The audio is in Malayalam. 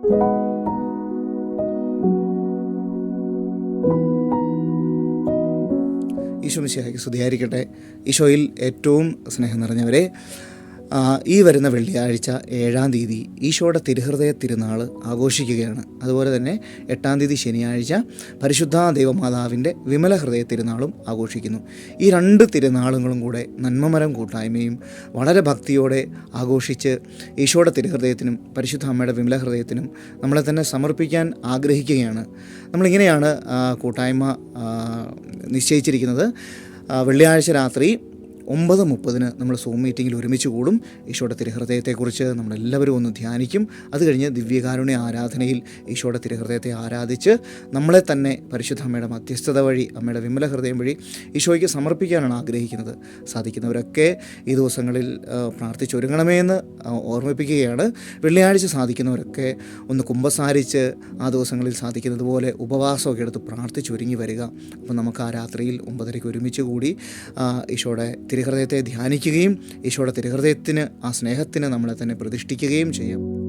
ഈശോ മിശിഹായ്ക്ക് സ്തുതിയായിരിക്കട്ടെ. ഈശോയിൽ ഏറ്റവും സ്നേഹം നിറഞ്ഞവരെ ഈ വരുന്ന വെള്ളിയാഴ്ച ഏഴാം തീയതി ഈശോയുടെ തിരുഹൃദയ തിരുനാൾ ആഘോഷിക്കുകയാണ്. അതുപോലെ തന്നെ എട്ടാം തീയതി ശനിയാഴ്ച പരിശുദ്ധ ദൈവമാതാവിന്റെ വിമല ഹൃദയ തിരുനാളും ആഘോഷിക്കുന്നു. ഈ രണ്ട് തിരുനാളുകളും കൂടെ നന്മമരം കൂട്ടായ്മയും വളരെ ഭക്തിയോടെ ആഘോഷിച്ച് ഈശോയുടെ തിരുഹൃദയത്തിനും പരിശുദ്ധ അമ്മയുടെ വിമല ഹൃദയത്തിനും നമ്മളെ തന്നെ സമർപ്പിക്കാൻ ആഗ്രഹിക്കുകയാണ്. നമ്മളിങ്ങനെയാണ് കൂട്ടായ്മ നിശ്ചയിച്ചിരിക്കുന്നത്. വെള്ളിയാഴ്ച രാത്രി ഒമ്പത് മുപ്പതിന് നമ്മൾ സൂം മീറ്റിങ്ങിൽ ഒരുമിച്ച് കൂടും. ഈശോയുടെ തിരുഹൃദയത്തെക്കുറിച്ച് നമ്മളെല്ലാവരും ഒന്ന് ധ്യാനിക്കും. അത് കഴിഞ്ഞ് ദിവ്യകാരുണ്യ ആരാധനയിൽ ഈശോയുടെ തിരുഹൃദയത്തെ ആരാധിച്ച് നമ്മളെ തന്നെ പരിശുദ്ധ അമ്മയുടെ മധ്യസ്ഥത വഴി അമ്മയുടെ വിമല ഹൃദയം വഴി ഈശോയ്ക്ക് സമർപ്പിക്കാനാണ് ആഗ്രഹിക്കുന്നത്. സാധിക്കുന്നവരൊക്കെ ഈ ദിവസങ്ങളിൽ പ്രാർത്ഥിച്ചൊരുങ്ങണമേ എന്ന് ഓർമ്മിപ്പിക്കുകയാണ്. വെള്ളിയാഴ്ച സാധിക്കുന്നവരൊക്കെ ഒന്ന് കുമ്പസാരിച്ച് ആ ദിവസങ്ങളിൽ സാധിക്കുന്നതുപോലെ ഉപവാസമൊക്കെ എടുത്ത് പ്രാർത്ഥിച്ചൊരുങ്ങി വരിക. അപ്പോൾ നമുക്ക് ആ രാത്രിയിൽ ഒമ്പതരയ്ക്ക് ഒരുമിച്ച് കൂടി ഈശോയുടെ തിരുഹൃദയത്തെ ധ്യാനിക്കുകയും ഈശോയുടെ തിരുഹൃദയത്തിന് ആ സ്നേഹത്തിന് നമ്മളെ തന്നെ പ്രതിഷ്ഠിക്കുകയും ചെയ്യാം.